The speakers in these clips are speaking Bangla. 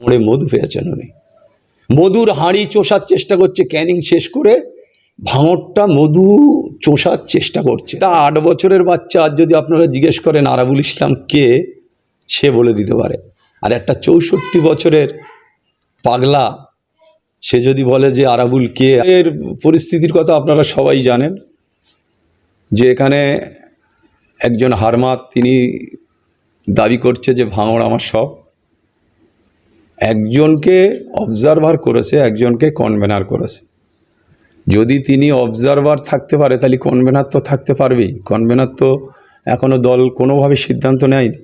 মোড়ে মধু পেয়েছেন উনি মধুর হাঁড়ি চষার চেষ্টা করছে, ক্যানিং শেষ করে ভাঙরটা মধু চষার চেষ্টা করছে। তা আট বছরের বাচ্চা যদি আপনারা জিজ্ঞেস করেন আরাবুল ইসলাম কে, সে বলে দিতে পারে। আর একটা চৌষট্টি বছরের পাগলা, সে যদি বলে যে আরাবুল কে, এর পরিস্থিতির কথা আপনারা সবাই জানেন, যে এখানে একজন হারমাত তিনি দাবি করছে যে ভাঙড় আমার সব। একজনকে অবজারভার করেছে, একজনকে কনভেনার করেছে। যদি তিনি অবজারভার থাকতে পারে, তাহলে কনভেনার তো থাকতে পারবেই। কনভেনার তো এখনও দল কোনোভাবে সিদ্ধান্ত নেয়নি।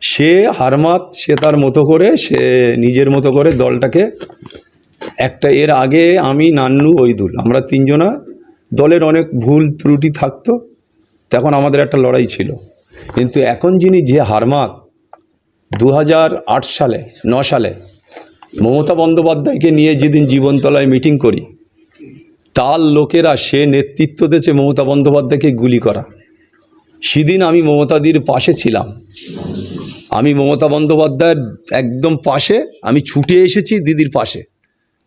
সে হারমাত সে তার মতো করে, সে নিজের মতো করে দলটাকে একটা এর আগে আমি, নান্নু ওইদুল আমরা তিনজনা দলের অনেক ভুল ত্রুটি থাকতো, তখন আমাদের একটা লড়াই ছিল। কিন্তু এখন যিনি যে হারমাত দু হাজার আট সালে, ন সালে মমতা বন্দ্যোপাধ্যায়কে নিয়ে যেদিন জীবনতলায় মিটিং করি, তার লোকেরা সে নেতৃত্ব দিয়েছে মমতা বন্দ্যোপাধ্যায়কে গুলি করা। সেদিন আমি মমতাদির পাশে ছিলাম। আমি মমতা বন্দ্যোপাধ্যায়ের একদম পাশে, আমি ছুটে এসেছি দিদির পাশে।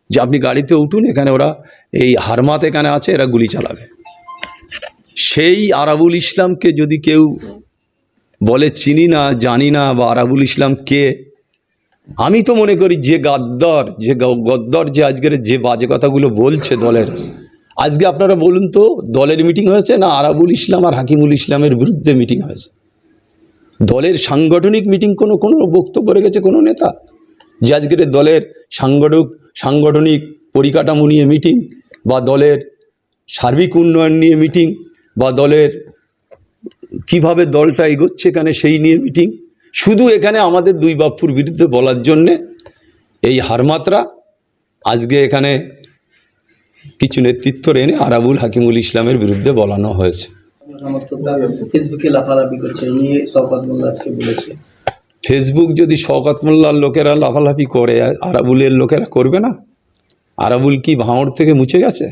যে আপনি গাড়িতে উঠুন, এখানে ওরা এই হারমাত এখানে আছে, এরা গুলি চালাবে। সেই আরাবুল ইসলামকে যদি কেউ বলে, চিনি না, জানি না বা আরাবুল ইসলাম কে? আমি তো মনে করি যে গাদ্দর, যে গদ্দার যে আজকের যে বাজে কথাগুলো বলছে দলের। আজকে আপনারা বলুন তো, দলের মিটিং হয়েছে না আরাবুল ইসলাম আর হাকিমুল ইসলামের বিরুদ্ধে মিটিং হয়েছে? দলের সাংগঠনিক মিটিং কোনো কোনো বক্তব্য রেখেছে কোনো নেতা? যে আজকের দলের সাংগঠক সাংগঠনিক পরিকাঠামো নিয়ে মিটিং বা দলের সার্বিক উন্নয়ন নিয়ে মিটিং বা দলের কীভাবে দলটা এগোচ্ছে এখানে সেই নিয়ে মিটিং শুধু এখানে আমাদের দুই বাপুর বিরুদ্ধে বলার জন্যে এই হারমাত্রা আজকে এখানে কিছু নেতৃত্ব এনে আরাবুল হাকিমুল ইসলামের বিরুদ্ধে বলানো হয়েছে। ফেসবুকে যদি শওকত মোল্লার লোকেরা লাফালাফি করে আরাবুলের লোকেরা করবে না? আরাবুল কি ভাঁড় থেকে মুছে গেছে?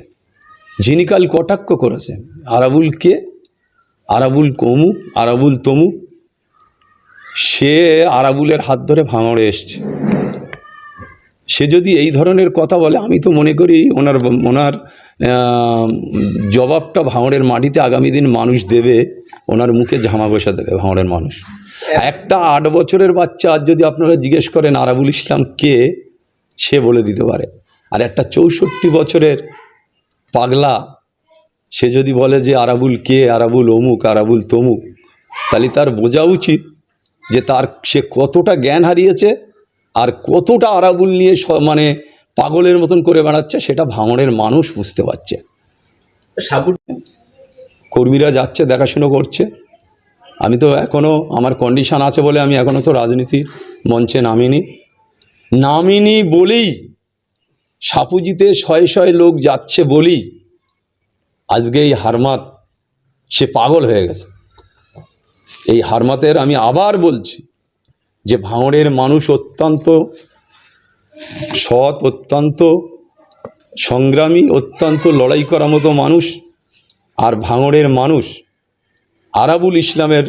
যিনি কাল কটাক্ষ করেছেন আরাবুল কে আরাবুল কমুক আরাবুল তমুক সে আরাবুলের হাত ধরে ভাঙড়ে এসছে। সে যদি এই ধরনের কথা বলে, আমি তো মনে করি ওনার ওনার জবাবটা ভাঙড়ের মাটিতে আগামী দিন মানুষ দেবে, ওনার মুখে ঝামা বসা দেবে ভাঙড়ের মানুষ। একটা আট বছরের বাচ্চা যদি আপনারা জিজ্ঞেস করেন আরাবুল ইসলাম কে, সে বলে দিতে পারে। আর একটা চৌষট্টি বছরের পাগলা সে যদি বলে যে আরাবুল কে আরাবুল অমুক আরাবুল তমুক তাহলে তার বোঝা উচিত যে তার সে কতটা জ্ঞান হারিয়েছে আর কতটা আরাবুল নিয়ে স- মানে পাগলের মতন করে বেড়াচ্ছে সেটা ভাঙড়ের মানুষ বুঝতে পারছে। কর্মীরা যাচ্ছে দেখাশুনো করছে। আমি তো এখনও আমার কন্ডিশন আছে বলে আমি এখনও তো রাজনীতির মঞ্চে নামিনি। নামিনি বলেই সাপুজিতে শয়ে শয়ে লোক যাচ্ছে বলেই আজকে এই হারমাত, সে পাগল হয়ে গেছে। এই হারমাতের আমি আবার বলছি যে ভাঙড়ের মানুষ অত্যন্ত, সৎ অত্যন্ত, সংগ্রামী অত্যন্ত লড়াই করার মতো মানুষ আর ভাঙড়ের মানুষ আরাবুল ইসলামের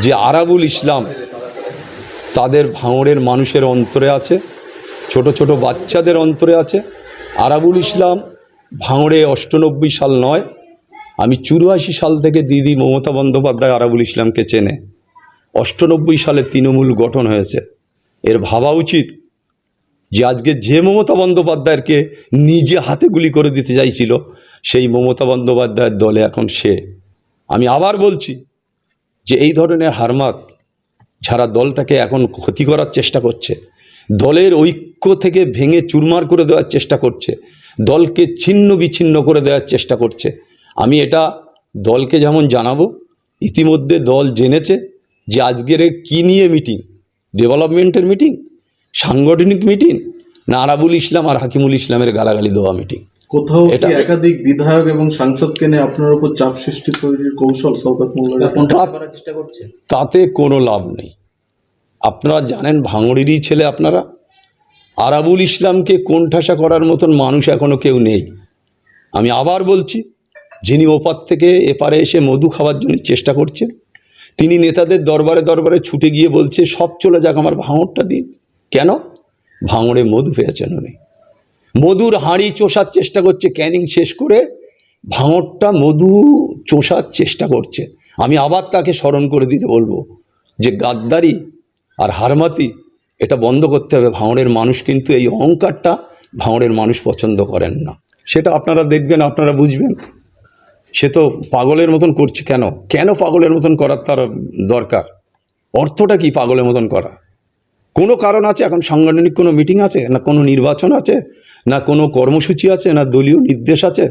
যে আরাবুল ইসলাম, তাদের ভাঙড়ের মানুষের অন্তরে আছে, ছোট ছোট বাচ্চাদের অন্তরে আছে। আরাবুল ইসলাম ভাঙড়ে অষ্টানব্বই সাল নয়, আমি চুরাশি সাল থেকে দিদি মমতা বন্দ্যোপাধ্যায় আরাবুল ইসলামকে চেনে। অষ্টানব্বই সালে তৃণমূল গঠন হয়েছে। এর ভাবা উচিত যে আজকে যে মমতা বন্দ্যোপাধ্যায়কে নিজে হাতে গুলি করে দিতে চাইছিল, সেই মমতা বন্দ্যোপাধ্যায়ের দলে এখন সে। আমি আবার বলছি যে এই ধরনের হারমাত যারা দলটাকে এখন ক্ষতি করার চেষ্টা করছে, দলের ঐক্য থেকে ভেঙে চুরমার করে দেওয়ার চেষ্টা করছে দলকে ছিন্ন বিচ্ছিন্ন করে দেওয়ার চেষ্টা করছে। আমি এটা দলকে যেমন জানাব ইতিমধ্যে দল জেনেছে যে আজকের কী নিয়ে মিটিং? ডেভেলপমেন্টের মিটিং? সাংগঠনিক মিটিং? না আরাবুল ইসলাম আর হাকিমুল ইসলামের গালাগালি দেওয়া মিটিং? কোথাও এটা- একাধিক বিধায়ক এবং সাংসদকে নিয়ে আপনার উপর চাপ সৃষ্টি তৈরির কৌশল তাতে কোনো লাভ নেই। আপনারা জানেন ভাঙড়েরই ছেলে আপনারা। আরাবুল ইসলামকে কোণঠাসা করার মতন মানুষ এখনও কেউ নেই। আমি আবার বলছি, যিনি ওপার থেকে এপারে এসে মধু খাওয়ার জন্য চেষ্টা করছেন, তিনি নেতাদের দরবারে দরবারে ছুটে গিয়ে বলছে, সব চলে যাক, আমার ভাঙড়টা দিন। কেন? ভাঙড়ে মধু পেয়েছেন উনি। মধুর হাঁড়ি চষার চেষ্টা করছে, ক্যানিং শেষ করে ভাঙড়টা মধু চষার চেষ্টা করছে। আমি আবার তাকে স্মরণ করে দিতে বলব যে গাদ্দারি আর হারমাতি এটা বন্ধ করতে হবে। ভাঙড়ের মানুষ কিন্তু এই অহংকারটা ভাঙড়ের মানুষ পছন্দ করেন না। সেটা আপনারা দেখবেন, আপনারা বুঝবেন। সে তো পাগলের মতন করছে কেন? কেন পাগলের মতন করার তার দরকার? অর্থটা কি পাগলের মতন করা? কোনো কারণ আছে? এখন সাংগঠনিক কোনো মিটিং আছে? না কোনো নির্বাচন আছে? না কোনো কর্মসূচি আছে? না দলীয় নির্দেশ আছে?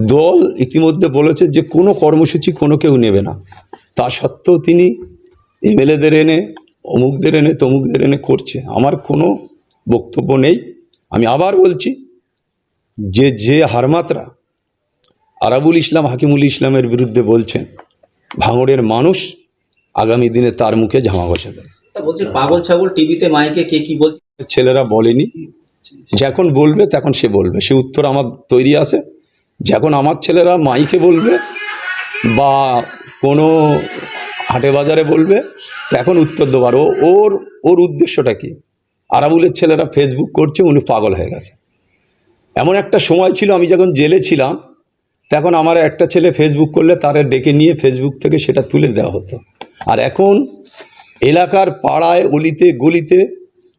দল ইতিমধ্যে বলেছে যে কোনো কর্মসূচি কোনো কেউ নেবে না। তা সত্ত্বেও তিনি এমএলএদের এনে অমুকদের এনে তমুকদের এনে করছে। আমার কোনো বক্তব্য নেই। আমি আবার বলছি যে যে হারমাত্রা আরাবুল ইসলাম হাকিমুল ইসলামের বিরুদ্ধে বলছেন ভাঙড়ের মানুষ আগামী দিনে তার মুখে ঝামা বসে বলছে পাগল ছাগল টিভিতে মাইকে কে কি বলছে? ছেলেরা বলেনি। যখন বলবে তখন সে বলবে। সে উত্তর আমার তৈরি আছে। যখন আমার ছেলেরা মাইকে বলবে বা কোনো হাটে বাজারে বলবে, তো এখন উত্তর দেবার। ও, ওর ওর উদ্দেশ্যটা কি? আরাবুলের ছেলেরা ফেসবুক করছে, উনি পাগল হয়ে গেছে। এমন একটা সময় ছিল, আমি যখন জেলে ছিলাম, তখন আমার একটা ছেলে ফেসবুক করলে তারা ডেকে নিয়ে ফেসবুক থেকে সেটা তুলে দেওয়া হতো। আর এখন এলাকার পাড়ায়, অলিতে, গলিতে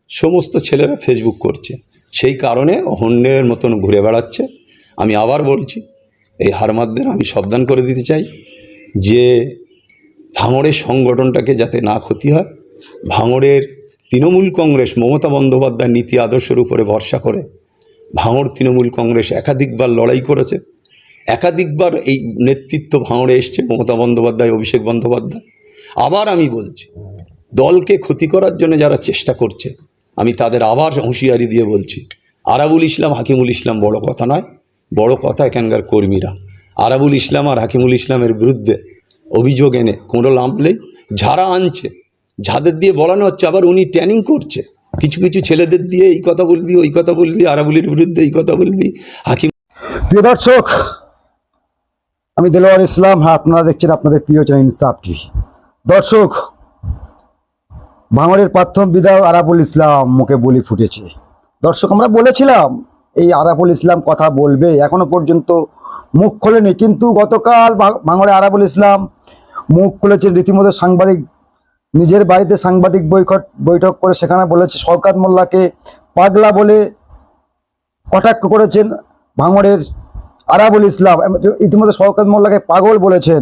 সমস্ত ছেলেরা ফেসবুক করছে। সেই কারণে হন্যের মতন ঘুরে বেড়াচ্ছে। আমি আবার বলছি, এই হারমাদদের আমি সাবধান করে দিতে চাই যে ভাঙড়ের সংগঠনটাকে যাতে না ক্ষতি হয়, ভাঙড়ের তৃণমূল কংগ্রেস মমতা বন্দ্যোপাধ্যায় নীতি আদর্শের উপরে ভরসা করে ভাঙড় তৃণমূল কংগ্রেস একাধিকবার লড়াই করেছে। একাধিকবার এই নেতৃত্ব ভাঙড়ে এসছে, মমতা বন্দ্যোপাধ্যায়, অভিষেক বন্দ্যোপাধ্যায়। আবার আমি বলছি, দলকে ক্ষতি করার জন্য যারা চেষ্টা করছে, আমি তাদের আবার হুঁশিয়ারি দিয়ে বলছি, আরাবুল ইসলাম, হাকিমুল ইসলাম বড় কথা নয়, বড় কথা এখানকার কর্মীরা। আরাবুল ইসলাম আর হাকিমুল ইসলামের বিরুদ্ধে অভিযোগ এনে কোনো নেই যারা আনছে। যাদের দিয়ে বলানো হচ্ছে, আবার উনি ট্যানিং করছে। কিছু কিছু ছেলেদের দিয়ে এই কথা বলবি, ওই কথা বলবি, আরাবুলের বিরুদ্ধে এই কথা বলবি। হাকিম প্রিয় দর্শক, আমি দেলোয়ার ইসলাম হ্যাঁ আপনারা দেখছেন আপনাদের প্রিয় চ্যানেল ইনসাফ টিভি দর্শক ভাঙড়ের প্রাথমিক বিধায়ক আরাবুল ইসলাম মুখে বলি ফুটেছে। দর্শক, আমরা বলেছিলাম এই আরাবুল ইসলাম কথা বলবে। এখনও পর্যন্ত মুখ খোলেনি। কিন্তু গতকাল ভাঙড়ে আরাবুল ইসলাম মুখ খুলেছেন। রীতিমতো সাংবাদিক নিজের বাড়িতে সাংবাদিক বৈঠক বৈঠক করে সেখানে বলেছে, শওকাত মোল্লাকে পাগলা বলে কটাক্ষ করেছেন ভাঙড়ের আরাবুল ইসলাম। ইতিমধ্যে শওকত মোল্লাকে পাগল বলেছেন।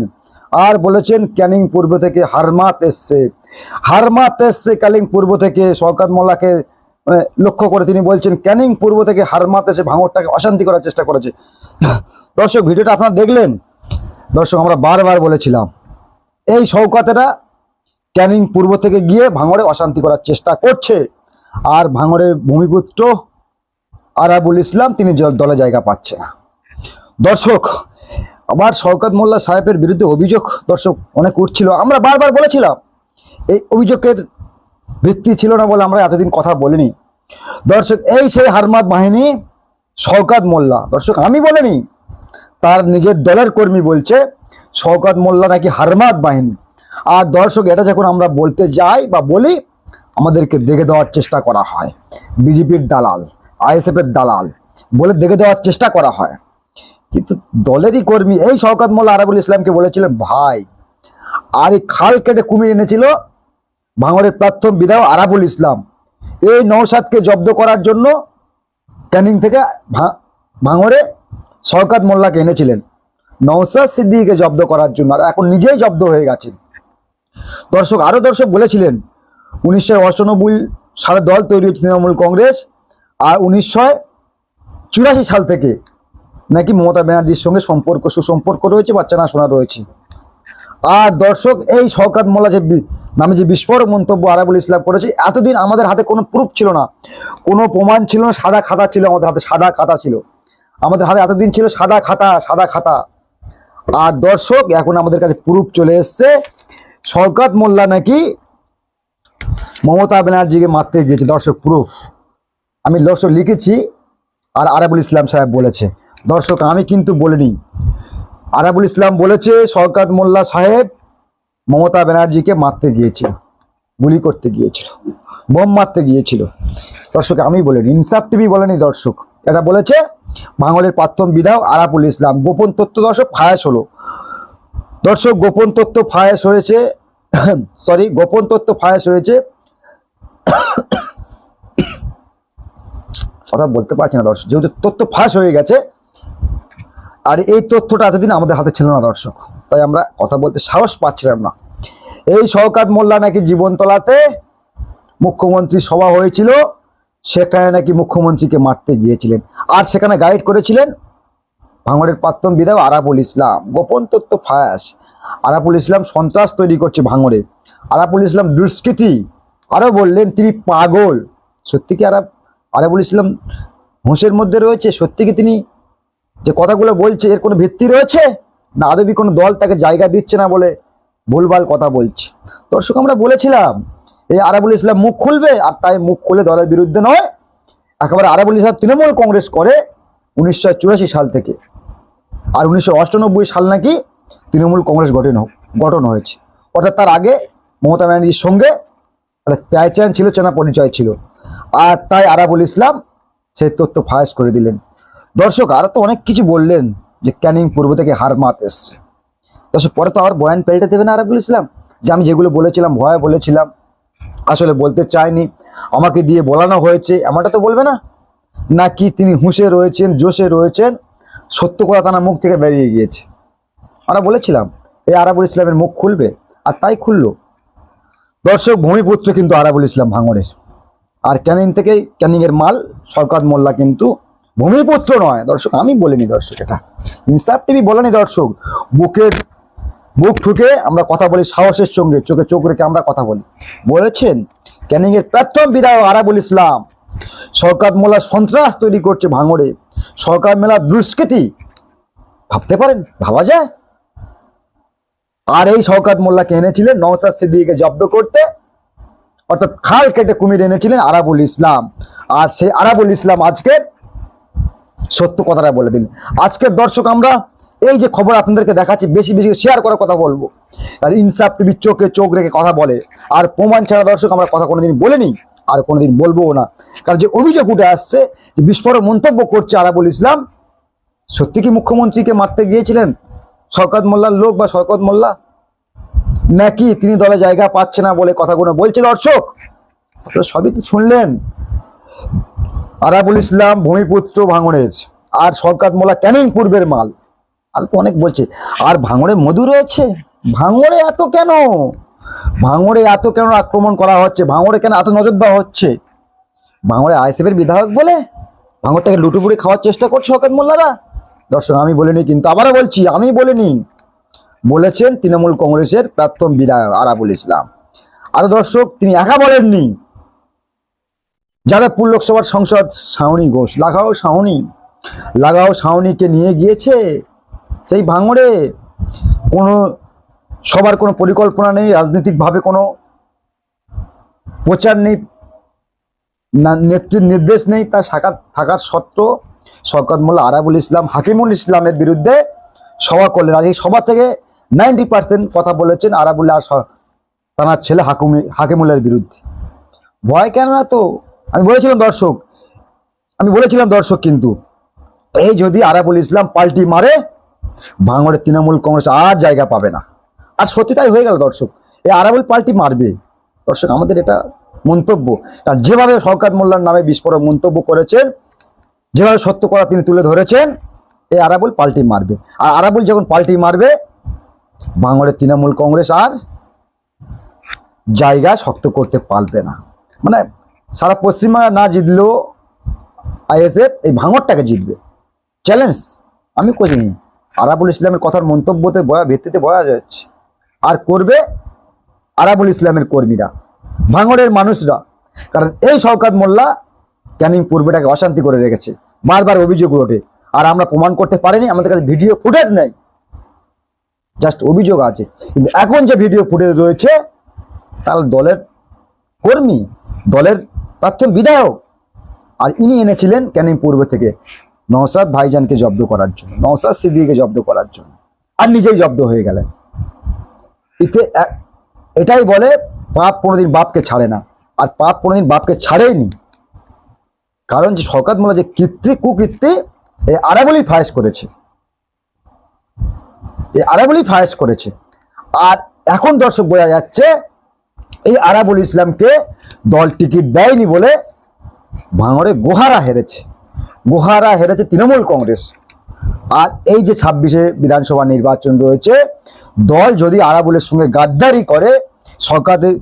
আর বলেছেন, ক্যানিং পূর্ব থেকে হারমাত এসছে। হারমাত এসছে ক্যানিং পূর্ব থেকে। শওকত মোল্লাকে লক্ষ্য করে তিনি বলছেন, ক্যানিং পূর্ব থেকে হারমাত এসে ভাঙরটাকে অশান্তি করার চেষ্টা করেছে। দর্শক, ভিডিওটা আপনারা দেখলেন? দর্শক, আমরা বারবার বলেছিলাম, এই শওকতেরা ক্যানিং পূর্ব থেকে গিয়ে ভাঙড়ে অশান্তি করার চেষ্টা করছে। আর ভাঙড়ের ভূমিপুত্র আরাবুল ইসলাম, তিনি দলে জায়গা পাচ্ছে না। দর্শক, আবার শওকত মোল্লা সাহেবের বিরুদ্ধে অভিযোগ, দর্শক, অনেক উঠছিল। আমরা বারবার বলেছিলাম, এই অভিযোগের ভিত্তি ছিল না বলে আমরা এতদিন কথা বলিনি। দর্শক, এই সেই হারমাদ বাহিনী, শওকাত মোল্লা। দর্শক, আমি বলিনি, তার নিজের দলের কর্মী বলছে, শওকাত মোল্লা নাকি হারমাদ বাহিনী। আর দর্শক, এটা যখন আমরা বলতে যাই বা বলি, আমাদেরকে দেখে দেওয়ার চেষ্টা করা হয়। বিজেপির দালাল, আইএসএফের দালাল, বলে দেখে দেওয়ার চেষ্টা করা হয়। কিন্তু দলেরই কর্মী, এই শওকাত মোল্লা আরাবুল ইসলামকে বলেছিলেন ভাই, আর এই খাল কেটে কুমির এনেছিল ভাঙড়ের প্রাথম বিধায়ক আরাবুল ইসলাম। এই নৌসাদকে জব্দ করার জন্য ক্যানিং থেকে ভা- ভাঙড়ে শওকাত মোল্লাকে এনেছিলেন। নৌসাদ সিদ্দিকে জব্দ করার জন্য, আর এখন নিজেই জব্দ হয়ে গেছেন। দর্শক আরও দর্শক বলেছিলেন, উনিশশো অষ্টানব্বই সালে দল তৈরি হয়েছে তৃণমূল কংগ্রেস, আর উনিশশো চুরাশি সাল থেকে নাকি মমতা ব্যানার্জির সঙ্গে সম্পর্ক, সুসম্পর্ক রয়েছে বাচ্চা না শোনা রয়েছে। আর দর্শক, এই শওকাত মোল্লা যে নামে যে বিস্ফোরক মন্তব্য আরাবুল ইসলাম করেছে, এতদিন আমাদের হাতে কোনো প্রুফ ছিল না। কোনো প্রমাণ ছিল না, সাদা খাতা ছিল আমাদের হাতে, সাদা খাতা ছিল। আমাদের হাতে এতদিন ছিল সাদা খাতা সাদা খাতা। আর দর্শক, এখন আমাদের কাছে প্রুফ চলে এসছে, শওকাত মোল্লা নাকি মমতা ব্যানার্জিকে মারতে গিয়েছে। দর্শক, প্রুফ। আমি দর্শক লিখেছি, আর আরাবুল ইসলাম সাহেব বলেছে। দর্শক, আমি কিন্তু বলিনি। আরাবুল ইসলাম বলেছে, শওকাত মোল্লা সাহেব মমতা ব্যানার্জিকে মারতে গিয়েছে গুলি করতে গিয়েছিল, বোম মারতে গিয়েছিল। দর্শক, আমি বলিনি ইনসাফ টিভি বলেনি দর্শক, এটা বলেছে বাঙালির প্রাক্তন বিধায়ক আরাবুল ইসলাম। গোপন তথ্য দর্শক, ফায়াস হলো। দর্শক, গোপন তথ্য ফায়াস হয়েছে, সরি, গোপন তথ্য ফায়াস হয়েছে কথা বলতে পারছি না দর্শক, যেহেতু তথ্য ফাঁস হয়ে গেছে আর এই তথ্যটা এতদিন আমাদের হাতে ছিল না দর্শক। তাই আমরা কথা বলতে সাহস পাচ্ছিলাম না। এই শওকাত মোল্লা নাকি জীবনতলাতে মুখ্যমন্ত্রী সভা হয়েছিল, সেখানে নাকি মুখ্যমন্ত্রীকে মারতে গিয়েছিলেন। আর সেখানে গাইড করেছিলেন ভাঙড়ের প্রাক্তন বিধায়ক আরাবুল ইসলাম। গোপন তথ্য ফায়াস আরাবুল ইসলাম সন্ত্রাস তৈরি করছে ভাঙড়ে। আরাবুল ইসলাম দুষ্কৃতি। আরও বললেন, তিনি পাগল। সত্যি কি আরাব আরাবুল ইসলাম হুঁশের মধ্যে রয়েছে? সত্যি কি তিনি যে কথাগুলো বলছে, এর কোনো ভিত্তি রয়েছে? না আদবি কোনো দল তাকে জায়গা দিচ্ছে না বলে ভুলভাল কথা বলছে? দর্শক, আমরা বলেছিলাম, এই আরাবুল ইসলাম মুখ খুলবে, আর তাই মুখ খুলে দলের বিরুদ্ধে নয়। একেবারে আরাবুল ইসলাম তৃণমূল কংগ্রেস করে উনিশশো চুরাশি সাল থেকে। আর উনিশশো সাল নাকি তৃণমূল কংগ্রেস গঠন গঠন হয়েছে। অর্থাৎ তার আগে মমতা ব্যানার্জির সঙ্গে একটা ছিল, চেনা পরিচয় ছিল। আর তাই আরাবুল ইসলাম সেই তথ্য ফাঁস করে দিলেন। দর্শক আরও তো অনেক কিছু বললেন যে ক্যানিং পূর্ব থেকে হার মাত এসছে। দর্শক, পরে তো আবার বয়ান পেল্টে দেবে না আরাবুল ইসলাম, যে আমি যেগুলো বলেছিলাম, ভয় বলেছিলাম, আসলে বলতে চাইনি, আমাকে দিয়ে বলানো হয়েছে, এমনটা তো বলবে না? নাকি তিনি হুঁশে রয়েছেন, জোশে রয়েছেন, সত্য কথা তার মুখ থেকে বেরিয়ে গিয়েছে। আমরা বলেছিলাম এই আরাবুল ইসলামের মুখ খুলবে, আর তাই খুললো। দর্শক, ভূমিপুত্র কিন্তু আরাবুল ইসলাম ভাঙড়ের। আর ক্যানিং থেকে ক্যানিংয়ের মাল, শওকাত মোল্লা কিন্তু ভূমিপুত্র নয়, দর্শক, আমি বলিনি দর্শক এটা। ইনসাফ টিভি বলেনি দর্শক, বুকের বুক ঠুকে আমরা কথা বলি, সাহসের সঙ্গে, চোখে চোখ রেখে আমরা কথা বলি। বলেছেন, ক্যানিংয়ের প্রথম বিধায়ক আরাবুল ইসলাম শওকাত মোল্লা সন্ত্রাস তৈরি করছে ভাঙড়ে, সরকার মেলা দুষ্কৃতি, ভাবতে পারেন, ভাবা যায়? আর এই শওকাত মোল্লাকে এনেছিলেন, নওসাদ সিদ্দিকে জব্দ করতে, অর্থাৎ খাল কেটে কুমির এনেছিলেন আরাবুল ইসলাম। আর সেই আরাবুল ইসলাম আজকে সত্য কথাটা বলে দিন আজকের দর্শক আমরা এই যে খবর আপনাদেরকে দেখাচ্ছি, বেশি বেশি শেয়ার করার কথা বলব। আর ইনসাফ টিভির চোখে চোখ রেখে কথা বলে। আর প্রমাণ ছাড়া দর্শক আমরা কথা কোনোদিন বলিনি, আর কোনোদিন বলবোও না। কারণ যে অভিযোগ উঠে আসছে, যে বিস্ফোরক মন্তব্য করছে আরাবুল ইসলাম, সত্যি কি মুখ্যমন্ত্রীকে মারতে গিয়েছিলেন? শওকত মোল্লার লোক বা শওকত মোল্লা? নাকি তিনি দলে জায়গা পাচ্ছে না বলে কথাগুলো বলছে দর্শক? সবই তো শুনলেন। আরাবুল ইসলাম ভূমিপুত্র ভাঙড়ের আর শওকত মোল্লা ক্যানিং পূর্বের মাল? আর তো অনেক বলছে। আর ভাঙড়ে মধু রয়েছে? ভাঙড়ে এত কেন? ভাঙড়ে এত কেন আক্রমণ করা হচ্ছে? ভাঙড়ে কেন এত নজর দেওয়া হচ্ছে? ভাঙড়ে আইসিএফের বিধায়ক বলে? ভাঙড়টাকে লুটুপুরি খাওয়ার চেষ্টা করছে শওকত মোল্লারা? দর্শক, আমি বলিনি, কিন্তু আবারও বলছি, আমি বলিনি। বলেছেন তৃণমূল কংগ্রেসের প্রাক্তন বিধায়ক আরাবুল ইসলাম। আর দর্শক, তিনি একা বলেননি। যাদবপুর লোকসভার সংসদ শাওনি ঘোষ। লাগাও শাওনি লাগাও শাওনিকে নিয়ে গিয়েছে সেই ভাঙড়ে। কোনো সবার কোনো পরিকল্পনা নেই, রাজনৈতিকভাবে কোনো প্রচার নেই, না নেত্রীর নির্দেশ নেই তার সাক্ষাৎ থাকার সত্ত্বেও শওকত মোল্লা আরাবুল ইসলাম, হাকিমুল ইসলামের বিরুদ্ধে সভা করলেন। আর এই সভা থেকে নাইনটি পার্সেন্ট কথা বলেছেন আরাবুল্লাহ আর তানার ছেলে হাকুমি হাকিমুল্লার বিরুদ্ধে। ভয় কেন এত? আমি বলেছিলাম দর্শক, আমি বলেছিলাম দর্শক কিন্তু, এই যদি আরাবুল ইসলাম পাল্টি মারে ভাঙড়ের তৃণমূল কংগ্রেস আর জায়গা পাবে না। আর সত্যি তাই হয়ে গেল দর্শক এই আরাবুল পাল্টি মারবে। দর্শক, আমাদের এটা মন্তব্য, কারণ যেভাবে শওকাত মোল্লার নামে বিস্ফোরক মন্তব্য করেছেন, যেভাবে সত্য কথা তিনি তুলে ধরেছেন এই আরাবুল পাল্টি মারবে। আর আরাবুল যখন পাল্টি মারবে ভাঙড়ের তৃণমূল কংগ্রেস আর জায়গা শক্ত করতে পারবে না। মানে সারা পশ্চিমবঙ্গ না জিতলেও আইএসএফ এই ভাঙরটাকে জিতবে। চ্যালেঞ্জ আমি করিনি আরাবুল ইসলামের কথার মন্তব্যতে বয়া ভিত্তিতে বয়া যাচ্ছে। আর করবে আরাবুল ইসলামের কর্মীরা ভাঙড়ের মানুষরা। কারণ এই শওকাত মোল্লা ক্যানিং পূর্বেটাকে অশান্তি করে রেখেছে। বারবার অভিযোগ ওঠে। আর আমরা প্রমাণ করতে পারিনি, আমাদের কাছে ভিডিও ফুটেজ নেই। জাস্ট অভিযোগ আছে। কিন্তু এখন যে ভিডিও ফুটেজ রয়েছে, তার দলের কর্মী, দলের প্রাক্তন বিধায়ক। আর ইনি এনেছিলেন ক্যানিং পূর্ব থেকে নওসাদ ভাইজানকে জব্দ করার জন্য, নওসাদ সিদ্দিকে জব্দ করার জন্য, আর নিজেই জব্দ হয়ে গেলেন। এতে এটাই বলে পাপ কোনোদিন বাপকে ছাড়ে না, আর পাপ কোনোদিন বাপকে ছাড়েইনি। কারণ যে শওকাত মোল্লা যে কীর্তি, কুকীর্তি এই আরাবলি ফায়েস করেছে। এই আরাবলি ফায়েস করেছে। আর এখন দর্শক বোঝা যাচ্ছে এই আরাবুল ইসলামকে দল টিকিট দেয়নি বলে ভাঙড়ে গোহারা হেরেছে। গোহারা হেরেছে তৃণমূল কংগ্রেস। আর এই যে ছাব্বিশে বিধানসভা নির্বাচন রয়েছে, দল যদি আরাবুলের সঙ্গে গাদ্দারি করে সরকারের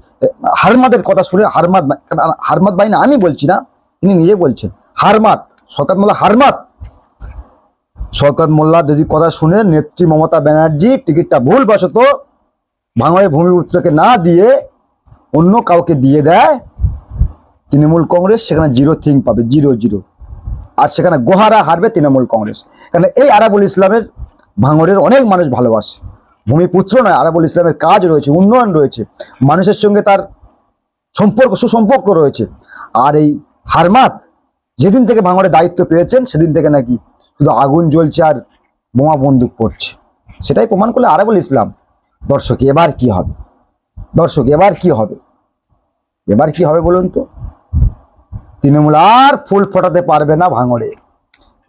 হারমাদের কথা শুনে হারমাদ হারমাদ ভাই না, আমি বলছি না, তিনি নিজে বলছেন হারমাত শওকাত মোল্লা হারমাত শওকাত মোল্লা যদি কথা শুনে নেত্রী মমতা ব্যানার্জি টিকিটটা ভুলবশত ভাঙড়ের ভূমিপুত্রকে না দিয়ে অন্য কাউকে দিয়ে দেয়, তৃণমূল কংগ্রেস সেখানে জিরো থিং পাবে জিরো জিরো আর সেখানে গোহারা হারবে তৃণমূল কংগ্রেস। কারণ এই আরাবুল ইসলামের ভাঙরের অনেক মানুষ ভালোবাসে। ভূমিপুত্র নয়, আরাবুল ইসলামের কাজ রয়েছে, উন্নয়ন রয়েছে। মানুষের সঙ্গে তার সম্পর্ক, সুসম্পর্ক রয়েছে। আর এই হারমাত যেদিন থেকে ভাঙড়ে দায়িত্ব পেয়েছেন, সেদিন থেকে নাকি শুধু আগুন জ্বলছে আর বোমা বন্দুক পড়ছে। সেটাই প্রমাণ করলে আরাবুল ইসলাম। দর্শক, এবার কি হবে? দর্শক, এবার কি হবে? এবার কি হবে বলুন তো? তৃণমূল আর ফুল ফোটাতে পারবে না ভাঙড়ে।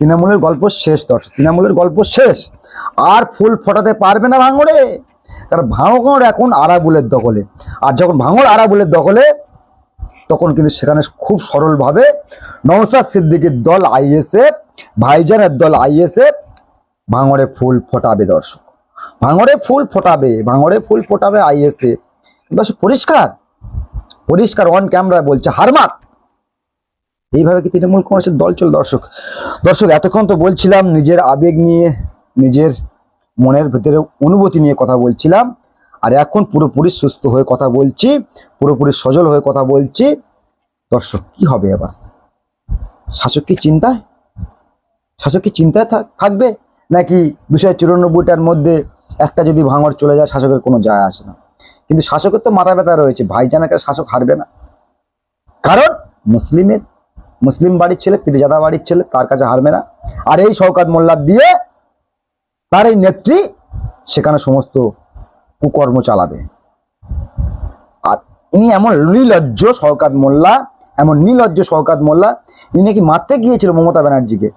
তৃণমূলের গল্প শেষ, দর্শক, তৃণমূলের গল্প শেষ। আর ফুল ফোটাতে পারবে না ভাঙড়ে। কারণ ভাঙড় এখন আরাবুলের দখলে। আর যখন ভাঙড় আরাবুলের দখলে, তখন কিন্তু সেখানে খুব সরলভাবে নওসাদ সিদ্দিকীর দল আইএসএফ, ভাইজানের দল আইএসএফ ভাঙড়ে ফুল ফোটাবে, দর্শক। ভাঙড়ে ফুল ফোটাবে, ভাঙড়ে ফুল ফোটাবে আইএসএফ। দর্শক পরিষ্কার। পরিষ্কার অন ক্যামেরা বলছে হারমাত এইভাবে কি তৃণমূল কংগ্রেসের দল চল দর্শক দর্শক, এতক্ষণ তো বলছিলাম, নিজের আবেগ নিয়ে, নিজের মনের ভেতরে অনুভূতি নিয়ে কথা বলছিলাম। আর এখন পুরোপুরি সুস্থ হয়ে কথা বলছি, পুরোপুরি সজল হয়ে কথা বলছি। দর্শক, কি হবে এবার? শাসক কি চিন্তায়? শাসক কি চিন্তায় থাক- থাকবে? নাকি দুশো চুরানব্বইটার মধ্যে একটা যদি ভাঙর চলে যায়, শাসকের কোনো যায় আসে না? কিন্তু শাসকের তো মাথা ব্যথা রয়েছে, ভাইজানাকে শাসক হারবে না। কারণ মুসলিমের, মুসলিম বাড়ির ছেলে, পীরজাদা বাড়ির ছেলে তার কাছে হারবে না। আর এই শওকাত মোল্লা দিয়ে তার এই নেত্রী সেখানে সমস্ত কুকর্ম চালাবে। আর ইনি এমন নির্লজ্জ শওকাত মোল্লা, এমন নির্লজ্জ শওকাত মোল্লা, ইনি নাকি মারতে গিয়েছিল মমতা ব্যানার্জিকে,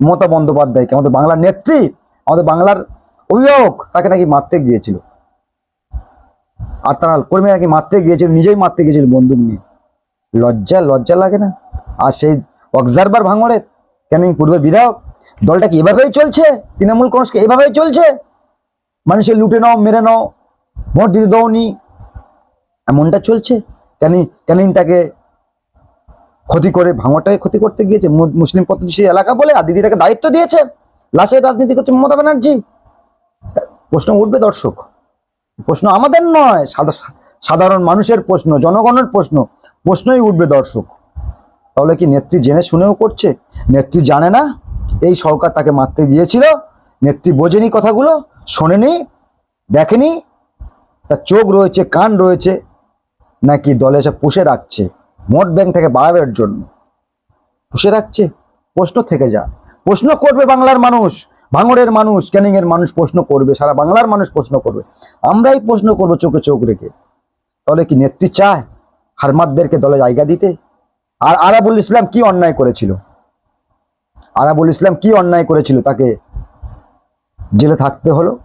মমতা বন্দ্যোপাধ্যায়কে। আমাদের বাংলার নেত্রী, আমাদের বাংলার অভিভাবক তাকে নাকি মারতে গিয়েছিল। আর তারা কর্মী নাকি মারতে গিয়েছিল, নিজেই মারতে গিয়েছিল বন্দুক নিয়ে। লজ্জা লজ্জা লাগে না? আর সেই অবজারভার ভাঙড়ের ক্যানিং পূর্বে বিধায়ক? দলটা কি এভাবেই চলছে? তৃণমূল কংগ্রেসকে এভাবেই চলছে? মানুষের লুটে নাও, মেরে নাও, ভোট দিতে দৌনি এমনটা চলছে? ক্যানি ক্যানিংটাকে ক্ষতি করে, ভাঙড়টাকে ক্ষতি করতে গিয়েছে? মুসলিম প্রতিবেশী এলাকা বলে, আর দিদি তাকে দায়িত্ব দিয়েছে। লাশের রাজনীতি করছে মমতা ব্যানার্জি। প্রশ্ন উঠবে দর্শক। প্রশ্ন আমাদের নয় সাধারণ মানুষের প্রশ্ন, জনগণের প্রশ্ন। প্রশ্নই উঠবে দর্শক। তাহলে কি নেত্রী জেনে শুনেও করছে? নেত্রী জানে না? এই সরকার তাকে মারতে গিয়েছিল। নেত্রী বোঝেনি কথাগুলো, শোনেনি, দেখেনি। তার চোখ রয়েছে, কান রয়েছে, নাকি দলে এসে পুষে রাখছে। মোট ব্যাংক থেকে বাড়াবের জন্য। পুষে রাখছে। প্রশ্ন থেকে যা। প্রশ্ন করবে বাংলার মানুষ। ভাঙড়ের মানুষ ক্যানিং এর মানুষ প্রশ্ন করবে, সারা বাংলার মানুষ প্রশ্ন করবে। আমরাই প্রশ্ন করব চোখে চোখ রেখে। তাহলে কি নেত্রী চায়? হারমাদদেরকে দলে জায়গা দিতে? আর আরাবুল ইসলাম কি অন্যায় করেছিল? আরাবুল ইসলাম কি অন্যায় করেছিল? তাকে জেলে থাকতে হলো?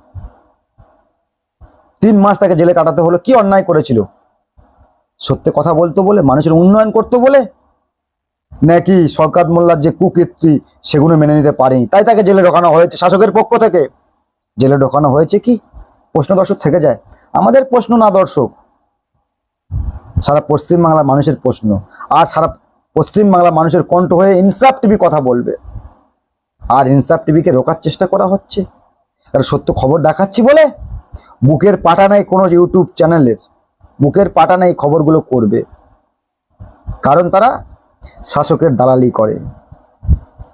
তিন মাস তাকে জেলে কাটাতে হলো? কি অন্যায় করেছিল? সত্যি কথা বলতো বলে, মানুষের উন্নয়ন করতো বলে? নাকি শওকাত মোল্লার যে কুকীর্তি সেগুলো মেনে নিতে পারেনি? তাই তাকে জেলে ঢোকানো হয়েছে। শাসকের পক্ষ থেকে। জেলে ঢোকানো হয়েছে কি? প্রশ্ন দর্শক থেকে যায়। আমাদের প্রশ্ন না দর্শক। সারা পশ্চিমবাংলার মানুষের প্রশ্ন। আর সারা পশ্চিমবাংলার মানুষের কণ্ঠ হয়ে ইনসাফ টিভি কথা বলবে। আর ইনসাফ টিভিকে রোকার চেষ্টা করা হচ্ছে। কারণ সত্য খবর দেখাচ্ছি বলে? বুকের পাটা নাই কোনো ইউটিউব চ্যানেলের। বুকের পাটা নাই খবরগুলো করবে। কারণ তারা শাসকের দালালি করে।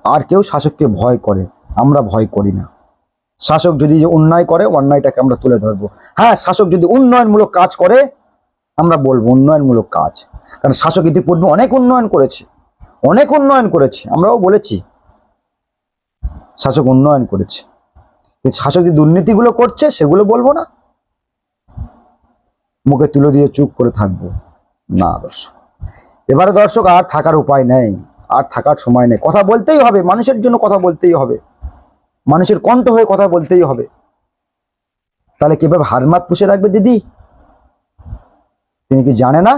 আর কেউ শাসককে ভয় করে। আমরা ভয় করি না। শাসক যদি যে অন্যায় করে, অন্যায়টাকে আমরা তুলে ধরবো। হ্যাঁ শাসক যদি উন্নয়নমূলক কাজ করে, আমরা বলব উন্নয়নমূলক কাজ। কারণ শাসক ইতিপূর্বে অনেক উন্নয়ন করেছে। অনেক উন্নয়ন করেছে। আমরাও বলেছি, শাসক উন্নয়ন করেছে। শাসক যে দুর্নীতিগুলো করছে, সেগুলো বলব না। মুখে তুলে দিয়ে চুপ করে থাকব। না দর্শক এবারে দর্শক, আর থাকার উপায় নেই, আর থাকার সময় নেই। কথা বলতেই হবে, মানুষের জন্য কথা বলতেই হবে। মানুষের কণ্ঠ হয়ে কথা বলতেই হবে। তাহলে কীভাবে হারমাত পুষে রাখবে দিদি? তিনি কি জানে না?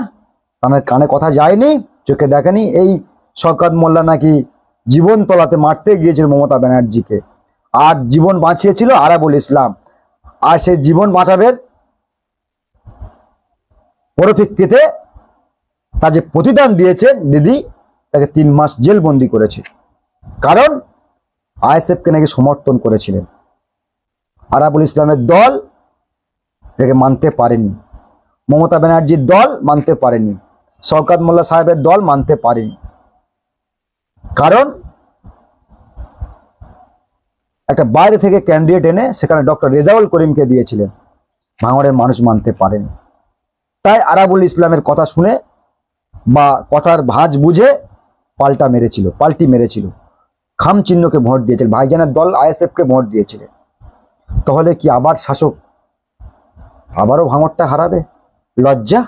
তার কানে কথা যায়নি, চোখে দেখেনি। এই শওকত মোল্লা নাকি জীবন তলাতে মারতে গিয়েছিল মমতা ব্যানার্জিকে। আর জীবন বাঁচিয়েছিল আরাবুল ইসলাম। আর সে জীবন বাঁচাবে পরফিক্ষিতে তা যে প্রতিদান দিয়েছে, দিদি তাকে তিন মাস জেলবন্দি করেছে। কারণ আইএসএফকে নাকি সমর্থন করেছিলেন। আরাবুল ইসলামের দল এটাকে মানতে পারেনি। মমতা ব্যানার্জির দল মানতে পারেনি। শওকাত মোল্লা সাহেবের দল মানতে পারেনি। কারণ একটা বাইরে থেকে ক্যান্ডিডেট এনে সেখানে ডক্টর রেজাউল করিমকে দিয়েছিলেন। ভাঙড়ের মানুষ মানতে পারেনি। তাই আরাবুল ইসলামের কথা শুনে বা কথার ভাঁজ বুঝে পাল্টা মেরেছিল, পাল্টি মেরেছিল। খাম চিহ্নকে ভোট দিয়েছিল, ভাইজানের দল আইএসএফকে ভোট দিয়েছিলেন তাহলে কি আবার শাসক আবারও ভাঙরটা হারাবে? লজ্জা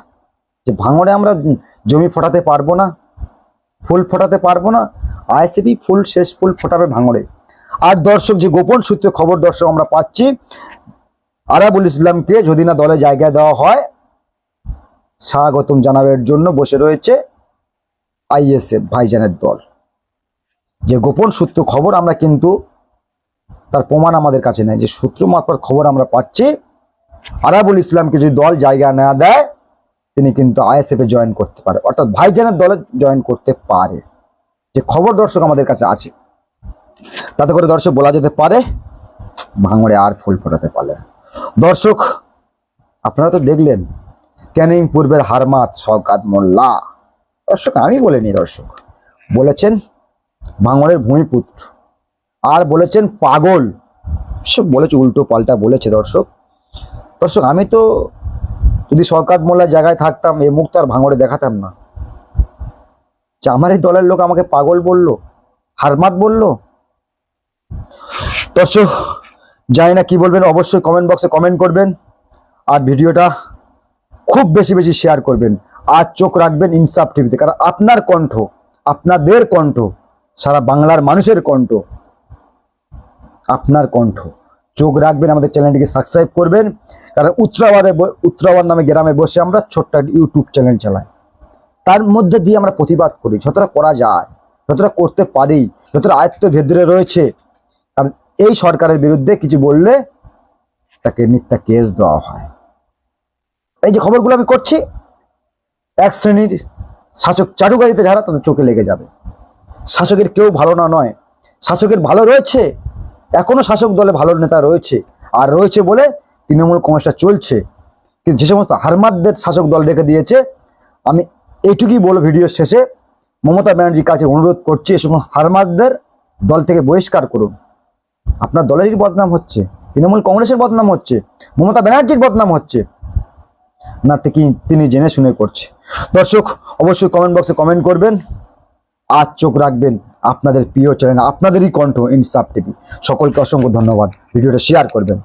যে ভাঙরে আমরা জমি ফোটাতে পারব না, ফুল ফোটাতে পারব না, আইএসএফই ফুল, শেষ ফুল ফোটাবে ভাঙরে আর দর্শক, যে গোপন সূত্রে খবর দর্শক আমরা পাচ্ছি, আরাবুল ইসলামকে যদি না দলে জায়গা দেওয়া হয় স্বাগতম জানাবের জন্য বসে রয়েছে আইএসএফ ভাইজানের দল। যে গোপন সূত্র খবর আমরা কিন্তু তার প্রমাণ আমাদের কাছে নেই, যে সূত্র মারফত খবর আমরা পাচ্ছি। আরাবুল ইসলামকে যদি দল জায়গা না দেয়, তিনি কিন্তু আইএসএফ এ জয়েন করতে পারে। অর্থাৎ ভাইজানের দলে জয়েন করতে পারে। যে খবর দর্শক আমাদের কাছে আছে, তাতে করে দর্শক বলা যেতে পারে, ভাঙড়ে আর ফুল ফোটাতে পারে। দর্শক, আপনারা তো দেখলেন ক্যানিং পূর্বের হারমাত শওকাত মোল্লা? দর্শক, আমি বলিনি, দর্শক। বলেছেন ভাঙড়ের ভূমিপুত্র। আর বলেছেন পাগল। সে বলেছে, উল্টো পাল্টা বলেছে, দর্শক। দর্শক, আমি তো যদি শওকাত মোল্লার জায়গায় থাকতাম এ মুখ তো আর ভাঙড়ে দেখাতাম না। আমার এই দলের লোক আমাকে পাগল বলল হারমাত বলল? দর্শক, জানি না কি বলবেন, অবশ্যই কমেন্ট বক্সে কমেন্ট করবেন। আর ভিডিওটা খুব বেশি বেশি শেয়ার করবেন। আর চোখ রাখবেন ইনসাফ টিভিতে কারণ আপনার কণ্ঠ, আপনাদের কণ্ঠ, সারা বাংলার মানুষের কণ্ঠ, আপনার কণ্ঠ। চোখ রাখবেন, আমাদের চ্যানেলটিকে সাবস্ক্রাইব করবেন। কারণ উত্তরাবাদে উত্তরাবাদ নামে গ্রামে বসে আমরা ছোট্ট একটা ইউটিউব চ্যানেল চালাই। তার মধ্যে দিয়ে আমরা প্রতিবাদ করি, যতটা করা যায়, যতটা করতে পারি, যতটা আয়ত্ত ভেদরে রয়েছে। কারণ এই সরকারের বিরুদ্ধে কিছু বললে তাকে মিথ্যা কেস দেওয়া হয়। এই যে খবরগুলো আমি করছি, এক শ্রেণির শাসক চাটুকারিতে যারা, তাদের চোখে লেগে যাবে। শাসকের কেউ ভালো না নয়। শাসকের ভালো রয়েছে, এখনও শাসক দলে ভালো নেতা রয়েছে, আর রয়েছে বলে তৃণমূল কংগ্রেসটা চলছে। কিন্তু যে সমস্ত হারমাদদের শাসক দল রেখে দিয়েছে, আমি এইটুকুই বলে ভিডিওর শেষে। মমতা ব্যানার্জির কাছে অনুরোধ করছি এই সমস্ত হারমাদদের দল থেকে বহিষ্কার করুন। আপনার দলেরই বদনাম হচ্ছে, তৃণমূল কংগ্রেসের বদনাম হচ্ছে, মমতা ব্যানার্জির বদনাম হচ্ছে। না কি তিনি জেনে শুনে করছে। দর্শক, অবশ্যই কমেন্ট বক্সে কমেন্ট করবেন। আর চোখ রাখবেন আপনাদের প্রিয় চ্যানেল আপনাদেরই কণ্ঠ ইনসাফ টিভি সকলকে অসংখ্য ধন্যবাদ। ভিডিওটা শেয়ার করবেন।